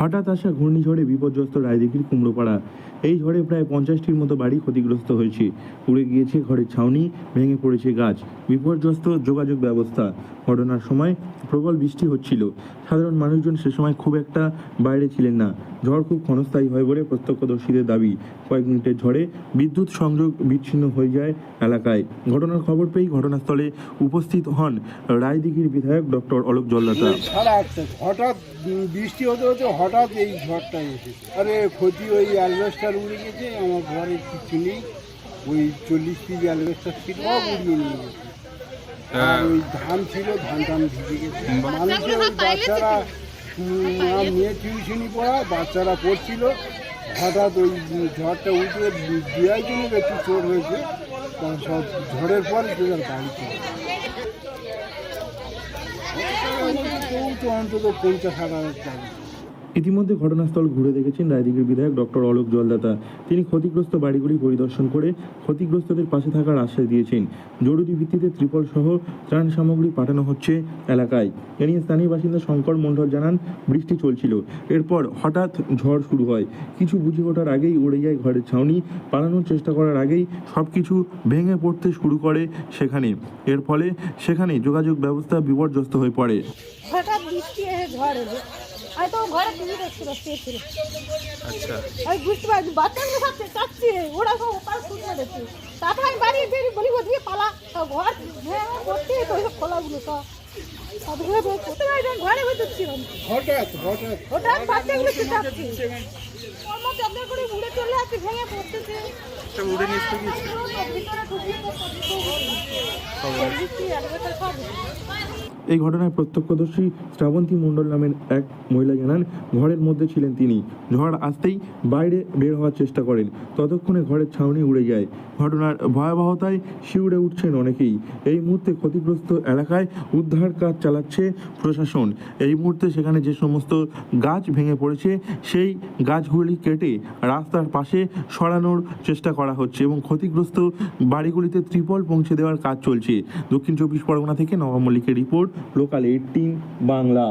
হঠাৎ আসা ঘূর্ণিঝড়ে বিপর্যস্ত রায়দিঘির কুমড়োপাড়া। এই ঝড়ে প্রায় পঞ্চাশটির মতো বাড়ি ক্ষতিগ্রস্ত হয়েছে। উড়ে গিয়েছে ঘরের ছাউনি, ভেঙে পড়েছে গাছ। বিপর্যস্ত যোগাযোগ ব্যবস্থা। ঘটনার সময় প্রবল বৃষ্টি হচ্ছিল। সাধারণ মানুষজন সে সময় খুব একটা বাইরে ছিলেন না। ঝড় খুব ক্ষণস্থায়ী হয় বলে প্রত্যক্ষদর্শীদের দাবি। কয়েক মিনিটের ঝড়ে বিদ্যুৎ সংযোগ বিচ্ছিন্ন হয়ে যায় এলাকায়। ঘটনার খবর পেয়েই ঘটনাস্থলে উপস্থিত হন রায়দিঘির বিধায়ক ডক্টর অলোক আটটা হঠাৎ বৃষ্টি হতে হতে হঠাৎ এই ঝড়টা এসেছে। আরে ক্ষতি ওই অ্যালবেস্টার উড়ে গেছে আমার ঘরে কিছু নেই। ওই চল্লিশ পিস অ্যালবেস্টার ছিল সব উড়িয়ে নিয়ে গেছে। ওই ধান ছিল ধান টান ভিজে গেছে। মানুষের ওই বাচ্চারা মেয়ে টিউশনি পড়া বাচ্চারা পড়ছিল। হঠাৎ ওই ঝড়টা উঠে দেওয়ার জন্য একটু চোর হয়েছে। সব ঝড়ের পর চলে গেছে। কেউ তো অন্তত পঞ্চাশ হাজার টাকা। ইতিমধ্যে ঘটনাস্থল ঘুরে দেখেছেন রায়দিঘির বিধায়ক ডক্টর অলোক জলদাতা। তিনি ক্ষতিগ্রস্ত বাড়িগুলি পরিদর্শন করে ক্ষতিগ্রস্তদের পাশে থাকার আশ্বাস দিয়েছেন। জরুরি ভিত্তিতে ত্রিপল সহ ত্রাণ সামগ্রী পাঠানো হচ্ছে এলাকায়। এ নিয়ে স্থানীয় বাসিন্দা শঙ্কর মণ্ডল জানান, বৃষ্টি চলছিল। এরপর হঠাৎ ঝড় শুরু হয়। কিছু বুঝে ওঠার আগেই উড়ে যায় ঘরের ছাউনি। পালানোর চেষ্টা করার আগেই সব কিছু ভেঙে পড়তে শুরু করে সেখানে। এর ফলে সেখানে যোগাযোগ ব্যবস্থা বিপর্যস্ত হয়ে পড়ে। হঠাৎ বৃষ্টি ঝড় আমি তো ঘরে টিভি দেখছিল শুয়েছিল আচ্ছা। আমি বুঝতে পারছি বাচ্চাগুলো সব চাচ্ছে ওরা সব ওপার শুনে দেখছে। তারপর আমি বাড়ি বেরিয়ে বলি ওদিকে পালা। ঘর হ্যাঁ করতে তো সব খোলাগুলো না, ঘরে বসে ছিলাম হঠাৎ হঠাৎ হঠাৎ বাচ্চাগুলো চাচ্ছে ওর মধ্যে আপনার করে উড়ে চলে আসছে ভেঙে পড়তেছে। এটা উড়ে নিয়ে চলে গেছে। ভিতরে ঢুকিয়ে তো সব সব এই ঘটনায় প্রত্যক্ষদর্শী শ্রাবন্তী মণ্ডল নামের এক মহিলা জানান, ঘরের মধ্যে ছিলেন তিনি। ঝড় আসতেই বাইরে বের হওয়ার চেষ্টা করেন। ততক্ষণে ঘরের ছাউনি উড়ে যায়। ঘটনার ভয়াবহতায় শিউড়ে উঠছেন অনেকেই। এই মুহূর্তে ক্ষতিগ্রস্ত এলাকায় উদ্ধার কাজ চালাচ্ছে প্রশাসন। এই মুহূর্তে সেখানে যে সমস্ত গাছ ভেঙে পড়েছে, সেই গাছগুলি কেটে রাস্তার পাশে সরানোর চেষ্টা করা হচ্ছে এবং ক্ষতিগ্রস্ত বাড়িগুলিতে ত্রিপল পৌঁছে দেওয়ার কাজ চলছে। দক্ষিণ চব্বিশ পরগনা থেকে নবাব মল্লিকের রিপোর্ট লোকাল এইটিন বাংলা।